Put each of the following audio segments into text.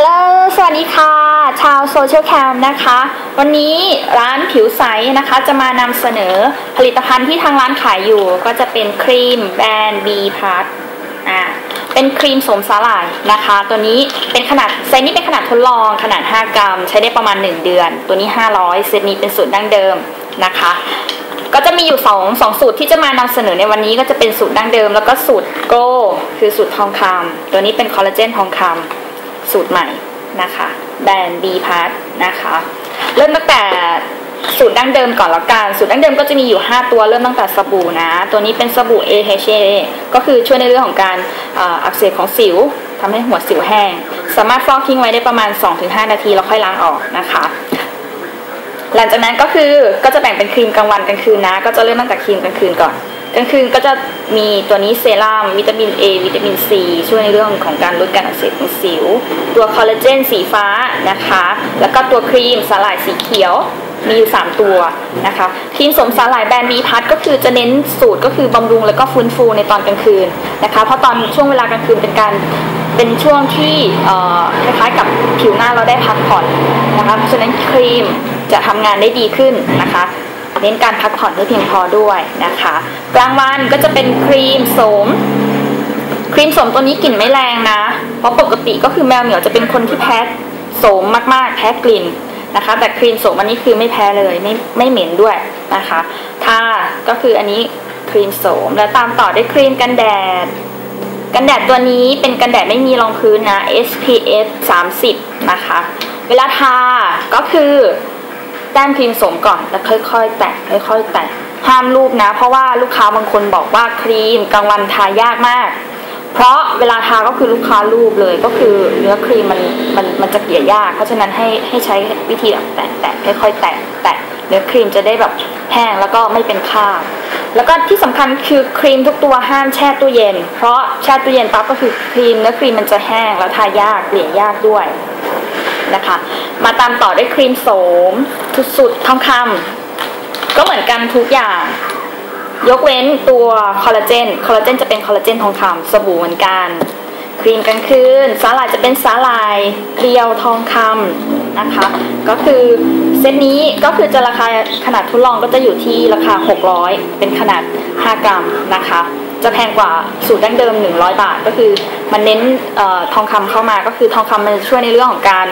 ฮัลโหล สวัสดีค่ะ ชาวโซเชียลแคมนะคะ วันนี้ร้านผิวใสนะคะ จะมานำเสนอผลิตภัณฑ์ที่ทางร้านขายอยู่ ก็จะเป็นครีมแบรนด์ B p a r t อ่าเป็นครีมสมสาหร่ายนะคะ ตัวนี้เป็นขนาดไซส์นี้เป็นขนาดทดลองขนาด 5 กรัม ใช้ได้ประมาณ 1 เดือน ตัวนี้ 500 เซตนี้เป็นสูตรดั้งเดิมนะคะ ก็จะมีอยู่2 2สูตรที่จะมานำเสนอในวันนี้ก็จะเป็นสูตรดั้งเดิม แล้วก็สูตรโกคือสูตรทองคำตัวนี้เป็นคอลลาเจนทองคำ สูตรใหม่นะคะแบรนด์ B p a r t นะคะเริ่มตั้งแต่สูตรดั้งเดิมก่อนแล้วกัน สูตรดั้งเดิมก็จะมีอยู่ 5 ตัวเริ่มตั้งแต่สบู่นะ ตัวนี้เป็นสบู่ AHA ก็คือช่วยในเรื่องของการอักเสบของสิวทำให้หัวสิวแห้ง สามารถฟอกทิ้งไว้ได้ประมาณ 2-5 นาทีแล้วค่อยล้างออกนะคะ หลังจากนั้นก็คือก็จะแบ่งเป็นครีมกลางวันกลางคืนนะ ก็จะเริ่มตั้งแต่ครีมกลางคืนก่อน กลางคืนก็จะมีตัวนี้เซรั่มวิตามิน A วิตามิน C ช่วยในเรื่องของการลดการอักเสบของสิว ตัวคอลลาเจนสีฟ้านะคะ แล้วก็ตัวครีมสาหร่ายสีเขียวมีอยู่ 3 ตัวนะคะครีมสมสาหร่ายแบรนด์บีพัทก็คือจะเน้นสูตรก็คือบำรุงแล้วก็ฟื้นฟูในตอนกลางคืนนะคะ เพราะตอนช่วงเวลากลางคืนเป็นการเป็นช่วงที่คล้ายๆกับผิวหน้าเราได้พักผ่อนนะคะเพราะฉะนั้นครีมจะทำงานได้ดีขึ้นนะคะ เน้นการพักผ่อนให้เพียงพอด้วยนะคะกลางวันก็จะเป็นครีมโสมครีมโสมตัวนี้กลิ่นไม่แรงนะ เพราะปกติก็คือแมวเหมียวจะเป็นคนที่แพ้โสมมาก ๆ แพ้กลิ่นนะคะ แต่ครีมโสมอันนี้คือไม่แพ้เลยไม่ไม่เหม็นด้วยนะคะถ้าก็คืออันนี้ครีมโสมแล้วตามต่อด้วยครีมกันแดด กันแดดตัวนี้เป็นกันแดดไม่มีรองพื้นนะ SPF 30 นะคะ เวลาทาก็คือ แต้มครีมสมก่อนแล้วค่อย ๆ แตะค่อย ๆ แตะห้ามรูปนะ เพราะว่าลูกค้าบางคนบอกว่าครีมกลางวันทายากมาก เพราะเวลาทาก็คือลูกค้ารูปเลยก็คือเนื้อครีมมันมันมันจะเกลี่ยยาก เพราะฉะนั้นให้ให้ใช้วิธีแบบแตะแตะค่อยๆแตะแตะเนื้อครีมจะได้แบบแห้งแล้วก็ไม่เป็นคราบแล้วก็ที่สำคัญคือครีมทุกตัวห้ามแช่ตู้เย็น เพราะแช่ตู้เย็นปั๊บก็คือครีมเนื้อครีมมันจะแห้งแล้วทายากเกลี่ยยากด้วย นะคะ มาตามต่อด้วยครีมโสม ทุสุดทองคำก็เหมือนกันทุกอย่าง ยกเว้นตัวคอลลาเจน คอลลาเจนจะเป็นคอลลาเจนทองคำสบู่เหมือนกัน ครีมกลางคืนสาหร่ายจะเป็นสาหร่ายเกลียวทองคำนะคะ ก็คือเซตนี้ก็คือจะราคาขนาดทดลองก็จะอยู่ที่ราคา 600 เป็นขนาด 5 กรัมนะคะ จะแพงกว่าสูตรดั้งเดิม 100 บาท ก็คือมันเน้นออทองคำเข้ามาก็คือทองคำมันช่วยในเรื่องของการ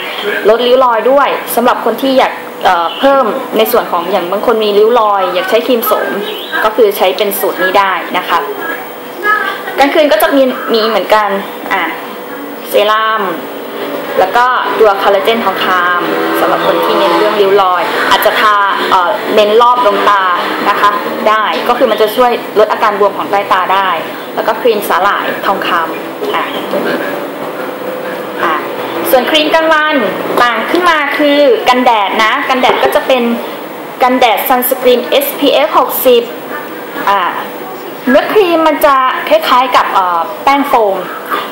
ลดริ้วรอยด้วยสำหรับคนที่อยากเพิ่มในส่วนของอย่างบางคนมีริ้วรอย อยากใช้ครีมสมก็คือใช้เป็นสูตรนี้ได้นะคะกลางคืนก็จะมีมีเหมือนกันอะเซรั่ม แล้วก็ตัวคอลลาเจนทองคำสำหรับคนที่เน้นเรื่องริ้วรอย อาจจะทาเเน้นรอบดวงตานะคะได้ก็คือมันจะช่วยลดอาการบวมของใต้ตาได้ แล้วก็ครีมสาหร่ายทองคำอะตัวนี้อะส่วนครีมกลางวันต่างขึ้นมาคือกันแดดนะ กันแดดก็จะเป็นกันแดดซันสกรีน SPF 60อ่าเนื้อครีมมันจะคล้ายๆกับแป้งโฟม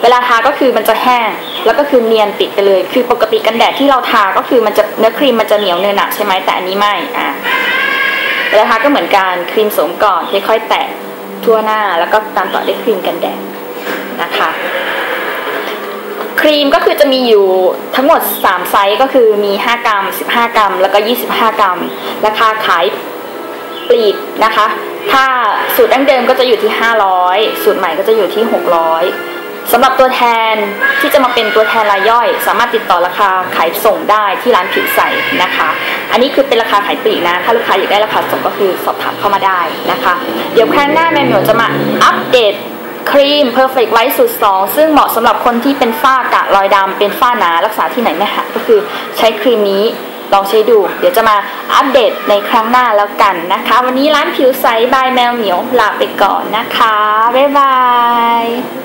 เวลาทาก็คือมันจะแห้ง แล้วก็คือเนียนติดไปเลย คือปกติกันแดดที่เราทาก็คือมันจะเนื้อครีมมันจะเหนียวเนื้อหนักใช่ไหมแต่อันนี้ไม่อะเวลาทาก็เหมือนกันครีมสมก่อนค่อยๆแตะทั่วหน้าแล้วก็ตามต่อด้วยครีมกันแดดนะคะ ครีมก็คือจะมีอยู่ทั้งหมด 3 ไซส์ก็คือมี 5 กรัม 15 กรัม แล้วก็ 25 กรัม ราคาขายปลีกนะคะ ถ้าสูตรดั้งเดิมก็จะอยู่ที่ 500 สูตรใหม่ก็จะอยู่ที่ 600 สำหรับตัวแทนที่จะมาเป็นตัวแทนรายย่อย สามารถติดต่อราคาขายส่งได้ที่ร้านผิวใสนะคะ อันนี้คือเป็นราคาขายปลีกนะ ถ้าลูกค้าอยากได้ราคาส่งก็คือสอบถามเข้ามาได้นะคะ เดี๋ยวครั้งหน้าแม่เหมียวจะมาอัปเดตครีม Perfect White สูตร2ซึ่งเหมาะสำหรับคนที่เป็นฝ้ากะรอยดำเป็นฝ้าหนารักษาที่ไหนไม่หายก็คือใช้ครีมนี้ลองใช้ดู เดี๋ยวจะมาอัปเดตในครั้งหน้าแล้วกันนะคะ วันนี้ร้านผิวใสบายแมวเหมียวลาไปก่อนนะคะ บ๊ายบาย